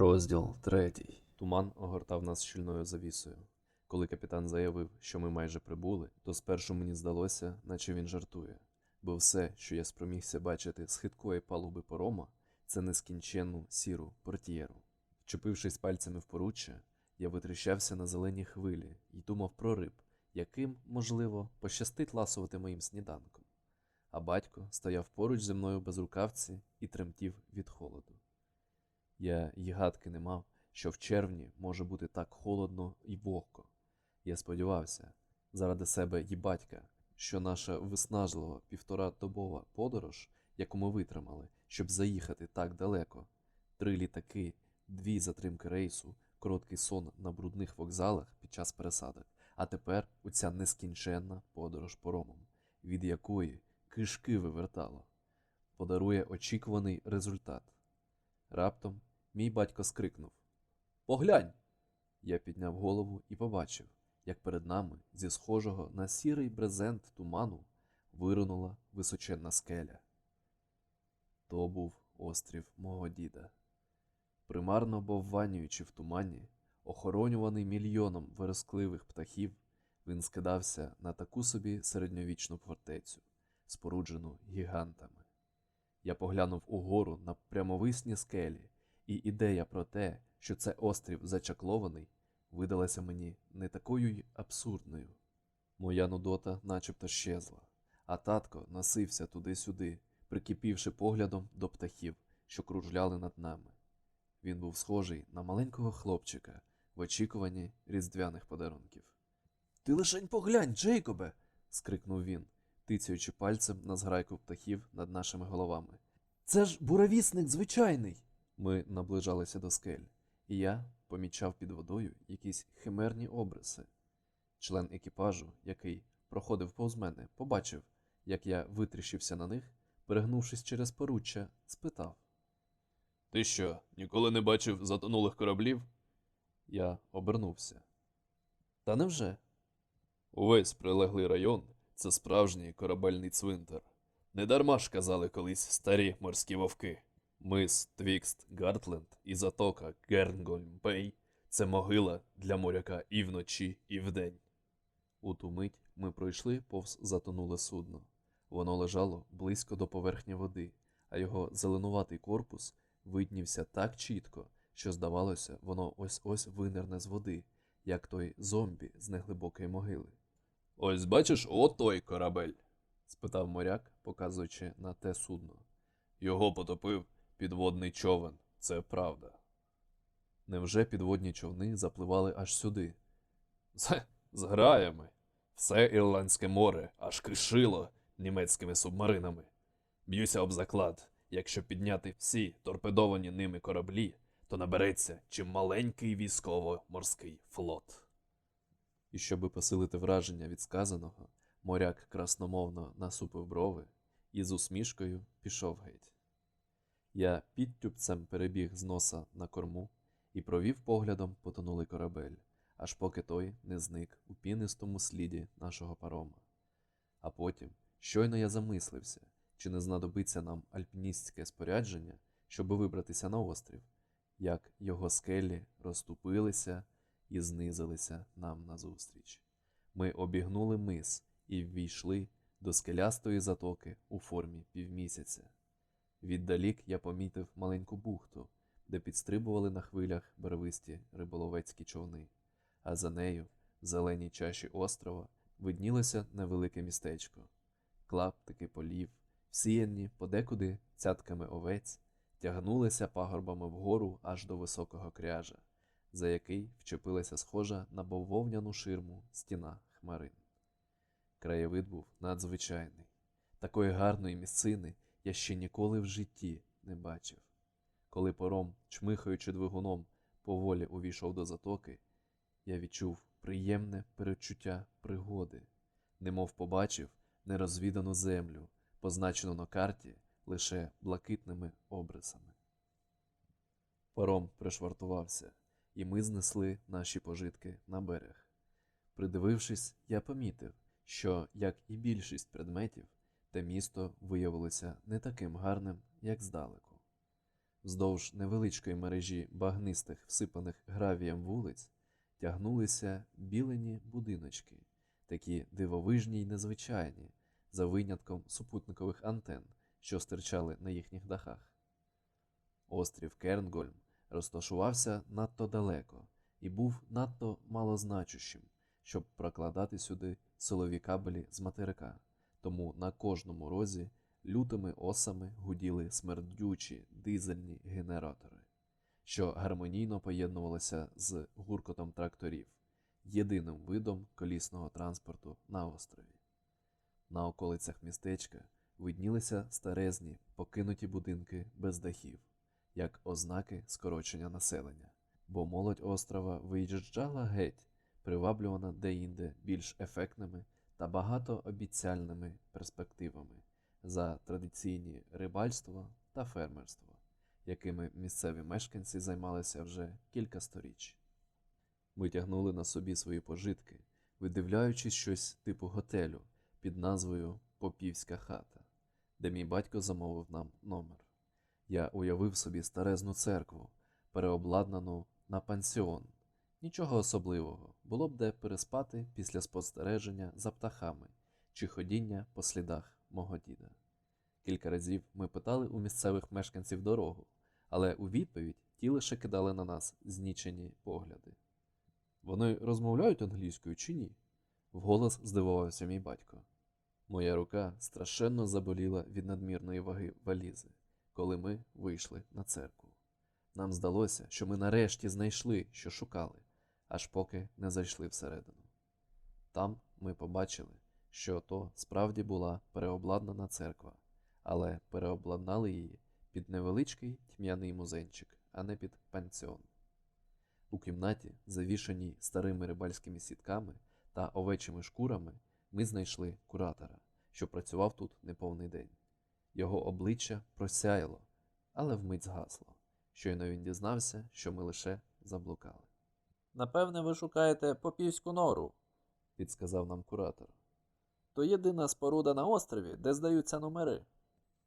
Розділ третій. Туман огортав нас щільною завісою. Коли капітан заявив, що ми майже прибули, то спершу мені здалося, наче він жартує, бо все, що я спромігся бачити з хиткої палуби порома, це нескінченну сіру портьєру. Вчепившись пальцями в поруччя, я витріщався на зелені хвилі і думав про риб, яким, можливо, пощастить ласувати моїм сніданком. А батько стояв поруч зі мною без рукавці і тремтів від холоду. Я й гадки не мав, що в червні може бути так холодно і вогко. Я сподівався, заради себе і батька, що наша виснажлива півторадобова подорож, яку ми витримали, щоб заїхати так далеко, три літаки, дві затримки рейсу, короткий сон на брудних вокзалах під час пересадок, а тепер оця нескінченна подорож поромом, від якої кишки вивертало, подарує очікуваний результат. Раптом мій батько скрикнув Поглянь! Я підняв голову і побачив, як перед нами зі схожого на сірий брезент туману виринула височенна скеля. То був острів мого діда. Примарно бовванюючи в тумані, охоронюваний мільйоном верескливих птахів, він скидався на таку собі середньовічну фортецю, споруджену гігантами. Я поглянув угору на прямовисні скелі, і ідея про те, що це острів зачаклований, видалася мені не такою й абсурдною. Моя нудота начебто щезла, а татко носився туди-сюди, прикипівши поглядом до птахів, що кружляли над нами. Він був схожий на маленького хлопчика в очікуванні різдвяних подарунків. Ти лишень поглянь, Джейкобе. скрикнув він, тицяючи пальцем на зграйку птахів над нашими головами. Це ж буравісник звичайний. Ми наближалися до скель, і я помічав під водою якісь химерні обриси. Член екіпажу, який проходив повз мене, побачив, як я витріщився на них, перегнувшись через поруччя, спитав. Ти що, ніколи не бачив затонулих кораблів? Я обернувся. Та невже? Увесь прилеглий район це справжній корабельний цвинтар. Недарма ж казали колись старі морські вовки. Мис Твікст Гартленд і затока Гернгольм Бей це могила для моряка і вночі, і вдень. У ту мить ми пройшли повз затонуле судно. Воно лежало близько до поверхні води, а його зеленуватий корпус виднівся так чітко, що, здавалося, воно ось ось винирне з води, як той зомбі з неглибокої могили. Ось бачиш, отой корабель? спитав моряк, показуючи на те судно. Його потопив підводний човен, це правда. Невже підводні човни запливали аж сюди? З, з граями. Все Ірландське море аж кишило німецькими субмаринами. Б'юся об заклад, якщо підняти всі торпедовані ними кораблі, то набереться чималенький військово-морський флот. І щоби посилити враження від сказаного, моряк красномовно насупив брови і з усмішкою пішов геть. Я підтюпцем перебіг з носа на корму і провів поглядом потонулий корабель, аж поки той не зник у пінистому сліді нашого парома. А потім, щойно я замислився, чи не знадобиться нам альпіністське спорядження, щоби вибратися на острів, як його скелі розступилися і знизилися нам назустріч. Ми обігнули мис і ввійшли до скелястої затоки у формі півмісяця. Віддалік я помітив маленьку бухту, де підстрибували на хвилях барвисті риболовецькі човни, а за нею, в зеленій чаші острова, виднілося невелике містечко. Клаптики полів, всіяні подекуди цятками овець, тягнулися пагорбами вгору аж до високого кряжа, за який вчепилася схожа на бововняну ширму стіна хмарин. Краєвид був надзвичайний. Такої гарної місцини я ще ніколи в житті не бачив. Коли пором, чмихаючи двигуном, поволі увійшов до затоки, я відчув приємне перечуття пригоди, немов побачив нерозвідану землю, позначену на карті лише блакитними обрисами. Паром пришвартувався, і ми знесли наші пожитки на берег. Придивившись, я помітив, що, як і більшість предметів, те місто виявилося не таким гарним, як здалеку. Вздовж невеличкої мережі багнистих, всипаних гравієм вулиць, тягнулися білені будиночки, такі дивовижні й незвичайні, за винятком супутникових антен, що стирчали на їхніх дахах. Острів Кернгольм розташувався надто далеко і був надто малозначущим, щоб прокладати сюди силові кабелі з материка, тому на кожному розі лютими осами гуділи смердючі дизельні генератори, що гармонійно поєднувалися з гуркотом тракторів, єдиним видом колісного транспорту на острові. На околицях містечка виднілися старезні покинуті будинки без дахів, як ознаки скорочення населення, бо молодь острова виїжджала геть, приваблювана деінде більш ефектними та багатообіцяльними перспективами за традиційні рибальство та фермерство, якими місцеві мешканці займалися вже кілька сторіч. Ми тягнули на собі свої пожитки, видивляючись щось типу готелю під назвою Попівська хата, де мій батько замовив нам номер. Я уявив собі старезну церкву, переобладнану на пансіон. Нічого особливого, було б де переспати після спостереження за птахами чи ходіння по слідах мого діда. Кілька разів ми питали у місцевих мешканців дорогу, але у відповідь ті лише кидали на нас знічені погляди. Вони розмовляють англійською чи ні? Вголос здивувався мій батько. Моя рука страшенно заболіла від надмірної ваги валізи, коли ми вийшли на церкву. Нам здалося, що ми нарешті знайшли, що шукали, аж поки не зайшли всередину. Там ми побачили, що то справді була переобладнана церква, але переобладнали її під невеличкий тьмяний музейчик, а не під пансіон. У кімнаті, завішаній старими рибальськими сітками та овечими шкурами, ми знайшли куратора, що працював тут неповний день. Його обличчя просяяло, але вмить згасло. Щойно він дізнався, що ми лише заблукали. Напевне, ви шукаєте попівську нору. Підсказав нам куратор. То єдина споруда на острові, де здаються номери.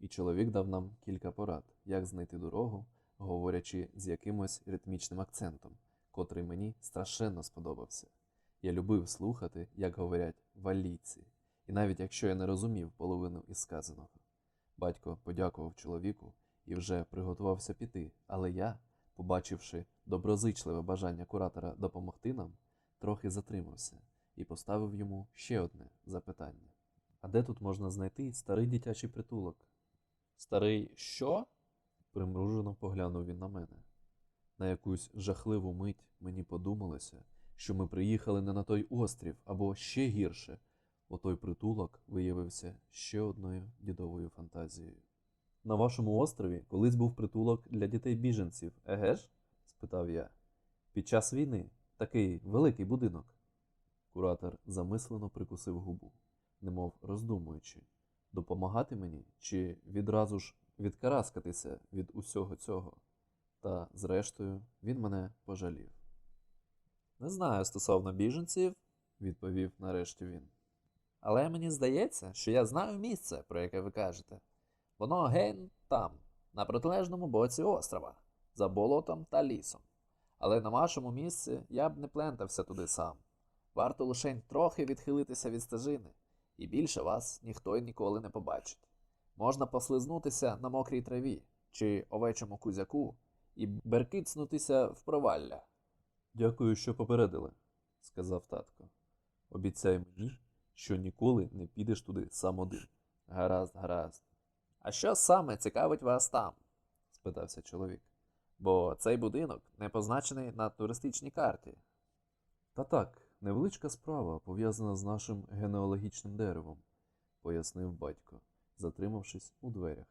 І чоловік дав нам кілька порад, як знайти дорогу, говорячи з якимось ритмічним акцентом, котрий мені страшенно сподобався. Я любив слухати, як говорять валійці, і навіть якщо я не розумів половину із сказаного. Батько подякував чоловіку і вже приготувався піти, але я, побачивши доброзичливе бажання куратора допомогти нам, трохи затримався і поставив йому ще одне запитання. А де тут можна знайти старий дитячий притулок? Старий що? Примружено поглянув він на мене. На якусь жахливу мить мені подумалося, що ми приїхали не на той острів, або ще гірше. Отой притулок виявився ще одною дідовою фантазією. На вашому острові колись був притулок для дітей біженців, еге ж? Спитав я. Під час війни такий великий будинок. Куратор замислено прикусив губу, немов роздумуючи, допомагати мені чи відразу ж відкараскатися від усього цього. Та, зрештою, він мене пожалів. Не знаю стосовно біженців, Відповів нарешті він. але мені здається, що я знаю місце, про яке ви кажете. Воно геть там, на протилежному боці острова, за болотом та лісом. Але на вашому місці я б не плентався туди сам. Варто лише трохи відхилитися від стежини, і більше вас ніхто й ніколи не побачить. Можна послизнутися на мокрій траві чи овечому кузяку і беркицнутися в провалля. Дякую, що попередили, сказав татко. Обіцяй мені, що ніколи не підеш туди сам один. Гаразд, гаразд. А що саме цікавить вас там? спитався чоловік. Бо цей будинок не позначений на туристичній карті. Та так, невеличка справа, пов'язана з нашим генеалогічним деревом, пояснив батько, затримавшись у дверях.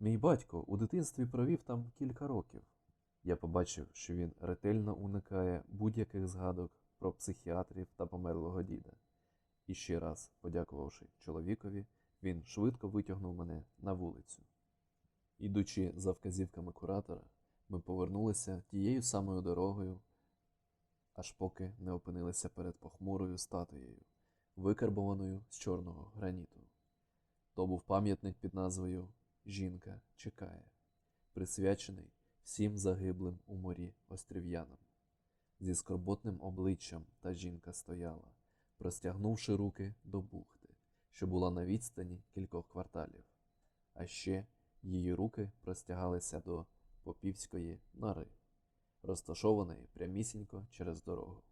Мій батько у дитинстві провів там кілька років. Я побачив, що він ретельно уникає будь-яких згадок про психіатрів та померлого діда. І ще раз, подякувавши чоловікові, він швидко витягнув мене на вулицю. Ідучи за вказівками куратора, ми повернулися тією самою дорогою, аж поки не опинилися перед похмурою статуєю, викарбованою з чорного граніту. То був пам'ятник під назвою Жінка чекає, присвячений всім загиблим у морі острів'янам. Зі скорботним обличчям та жінка стояла, простягнувши руки до бухти, що була на відстані кількох кварталів. А ще її руки простягалися до попівської нори, розташованої прямісінько через дорогу.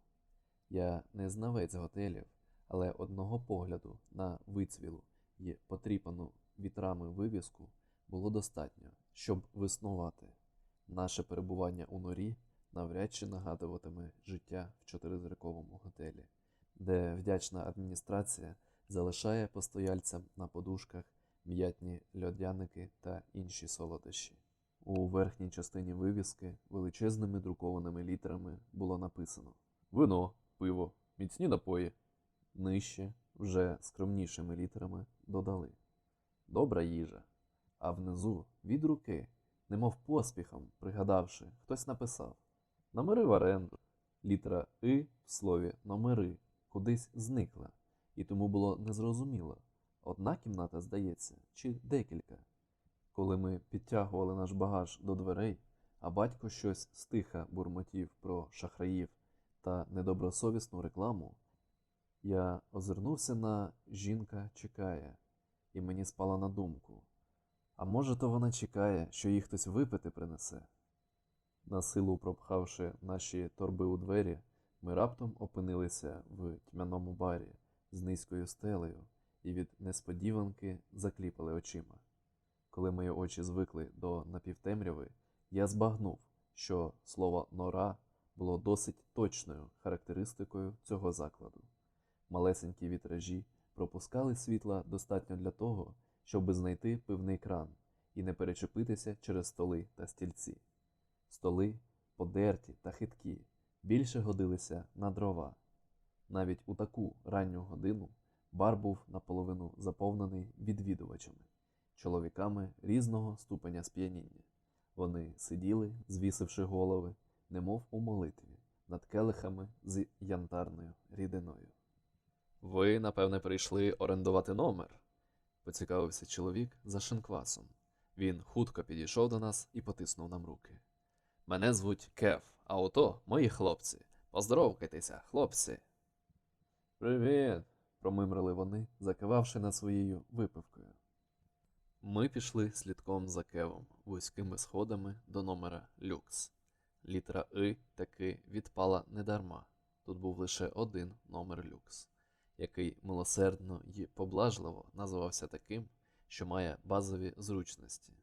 Я не знавець готелів, але одного погляду на вицвілу і потріпану вітрами вивіску було достатньо, щоб виснувати. Наше перебування у норі навряд чи нагадуватиме життя в чотиризірковому готелі, де вдячна адміністрація залишає постояльцям на подушках м'ятні льодяники та інші солодощі. У верхній частині вивіски величезними друкованими літерами було написано Вино, пиво, міцні напої. Нижче, вже скромнішими літерами, додали Добра їжа. А внизу від руки, немов поспіхом, пригадавши, хтось написав Номери в оренду. Літера И в слові номери кудись зникла, і тому було незрозуміло, одна кімната, здається, чи декілька. Коли ми підтягували наш багаж до дверей, а батько щось стиха бурмотів про шахраїв та недобросовісну рекламу, я озирнувся на жінка чекає, і мені спала на думку. А може, то вона чекає, що їй хтось випити принесе. На силу пропхавши наші торби у двері, ми раптом опинилися в тьмяному барі з низькою стелею і від несподіванки закліпали очима. Коли мої очі звикли до напівтемряви, я збагнув, що слово нора було досить точною характеристикою цього закладу. Малесенькі вітражі пропускали світла достатньо для того, щоб знайти пивний кран і не перечепитися через столи та стільці. Столи, подерті та хиткі, більше годилися на дрова. Навіть у таку ранню годину бар був наполовину заповнений відвідувачами, чоловіками різного ступеня сп'яніння. Вони сиділи, звісивши голови, немов у молитві, над келихами з янтарною рідиною. Ви, напевне, прийшли орендувати номер, поцікавився чоловік за шинквасом. Він хутко підійшов до нас і потиснув нам руки. Мене звуть Кев, а ото мої хлопці. Поздоровкайтеся, хлопці. Привіт, промимрили вони, закивавши над своєю випивкою. Ми пішли слідком за Кевом вузькими сходами до номера люкс. Літера И таки відпала недарма. Тут був лише один номер люкс, який милосердно й поблажливо називався таким, що має базові зручності.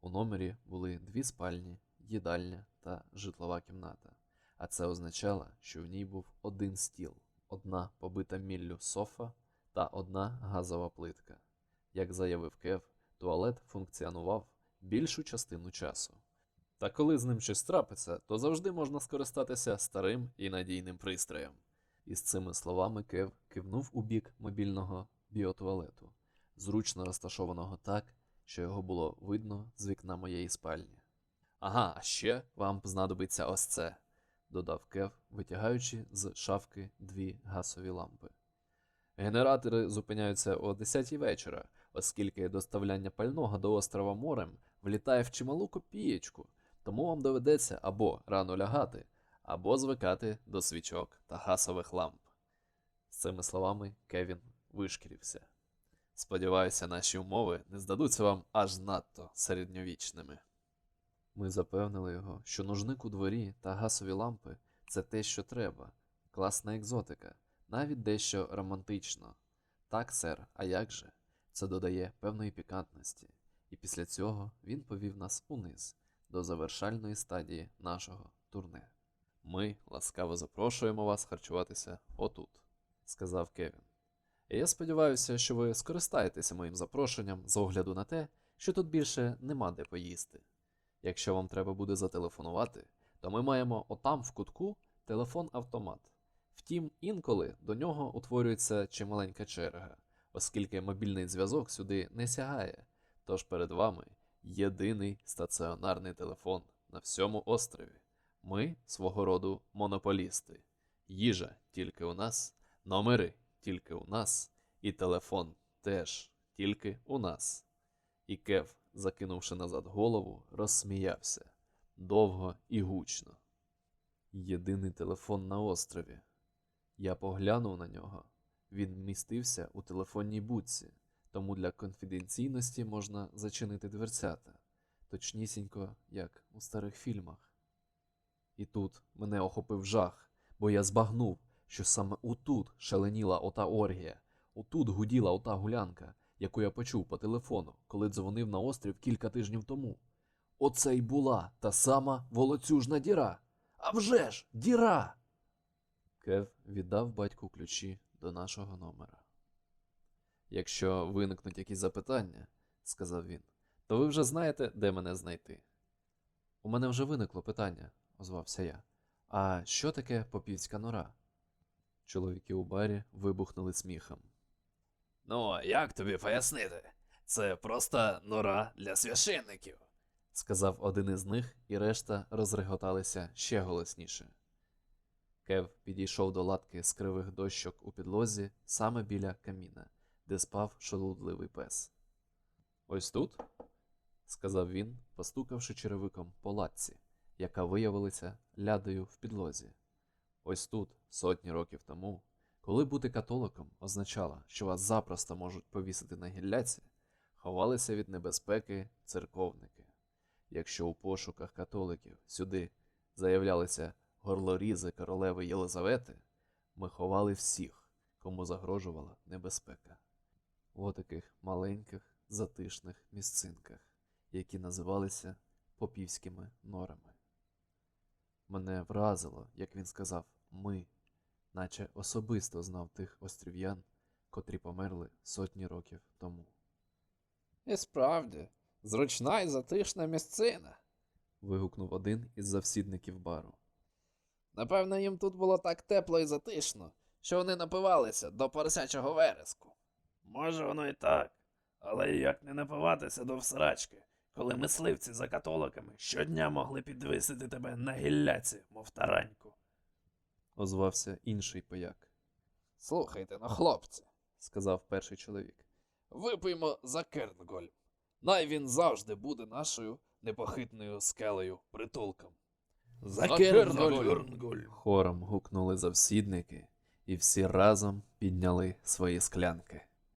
У номері були дві спальні, їдальня та житлова кімната, а це означало, що в ній був один стіл, одна побита міллю софа та одна газова плитка. Як заявив Кев, туалет функціонував більшу частину часу. Та коли з ним щось трапиться, то завжди можна скористатися старим і надійним пристроєм. Із цими словами Кев кивнув у бік мобільного біотуалету, зручно розташованого так, що його було видно з вікна моєї спальні. Ага, а ще вам знадобиться ось це, додав Кев, витягаючи з шафки дві гасові лампи. Генератори зупиняються о 10 вечора, оскільки доставляння пального до острова морем влітає в чималу копієчку, тому вам доведеться або рано лягати, або звикати до свічок та гасових ламп. З цими словами Кевін вишкірився. Сподіваюся, наші умови не здадуться вам аж надто середньовічними. Ми запевнили його, що нужник у дворі та гасові лампи це те, що треба, класна екзотика, навіть дещо романтично. Так, сер, а як же? Це додає певної пікантності, і після цього він повів нас униз до завершальної стадії нашого турне. Ми ласкаво запрошуємо вас харчуватися отут, сказав Кевін. І я сподіваюся, що ви скористаєтеся моїм запрошенням з огляду на те, що тут більше нема де поїсти. Якщо вам треба буде зателефонувати, то ми маємо отам в кутку телефон-автомат. Втім, інколи до нього утворюється чималенька черга, оскільки мобільний зв'язок сюди не сягає, тож перед вами єдиний стаціонарний телефон на всьому острові. Ми свого роду монополісти. Їжа тільки у нас, номери тільки у нас, і телефон теж тільки у нас. І Кев, закинувши назад голову, розсміявся. довго і гучно. Єдиний телефон на острові. Я поглянув на нього. Він містився у телефонній будці, тому для конфіденційності можна зачинити дверцята, точнісінько, як у старих фільмах. І тут мене охопив жах, бо я збагнув, що саме отут шаленіла ота оргія, отут гуділа ота гулянка, яку я почув по телефону, коли дзвонив на острів кілька тижнів тому. Оце й була та сама волоцюжна діра. А вже ж, діра! Кев віддав батьку ключі до нашого номера. Якщо виникнуть якісь запитання, сказав він, то ви вже знаєте, де мене знайти. У мене вже виникло питання, озвався я. А що таке попівська нора? Чоловіки у барі вибухнули сміхом. Ну, як тобі пояснити? Це просто нора для священників. сказав один із них, і решта розреготалися ще голосніше. Кев підійшов до латки з кривих дощок у підлозі саме біля каміна, де спав шолудливий пес. Ось тут, сказав він, постукавши черевиком по латці, яка виявилася лядою в підлозі. Ось тут, сотні років тому, коли бути католиком означало, що вас запросто можуть повісити на гілляці, ховалися від небезпеки церковники. Якщо у пошуках католиків сюди заявлялися горлорізи королеви Єлизавети, ми ховали всіх, кому загрожувала небезпека. В таких маленьких затишних місцинках, які називалися попівськими норами. Мене вразило, як він сказав, ми, наче особисто знав тих острів'ян, котрі померли сотні років тому. І справді, зручна і затишна місцина. вигукнув один із завсідників бару. Напевно, їм тут було так тепло і затишно, що вони напивалися до поросячого вереску. Може, воно і так. Але як не напиватися до всрачки, коли мисливці за католиками щодня могли підвисити тебе на гілляці, мов тараньку. Озвався інший пояк, Слухайте, ну, хлопці, сказав перший чоловік. випиймо за Кернгольм. Най він завжди буде нашою непохитною скелею притулком. За Кернгольм! Хором гукнули завсідники, і всі разом підняли свої склянки.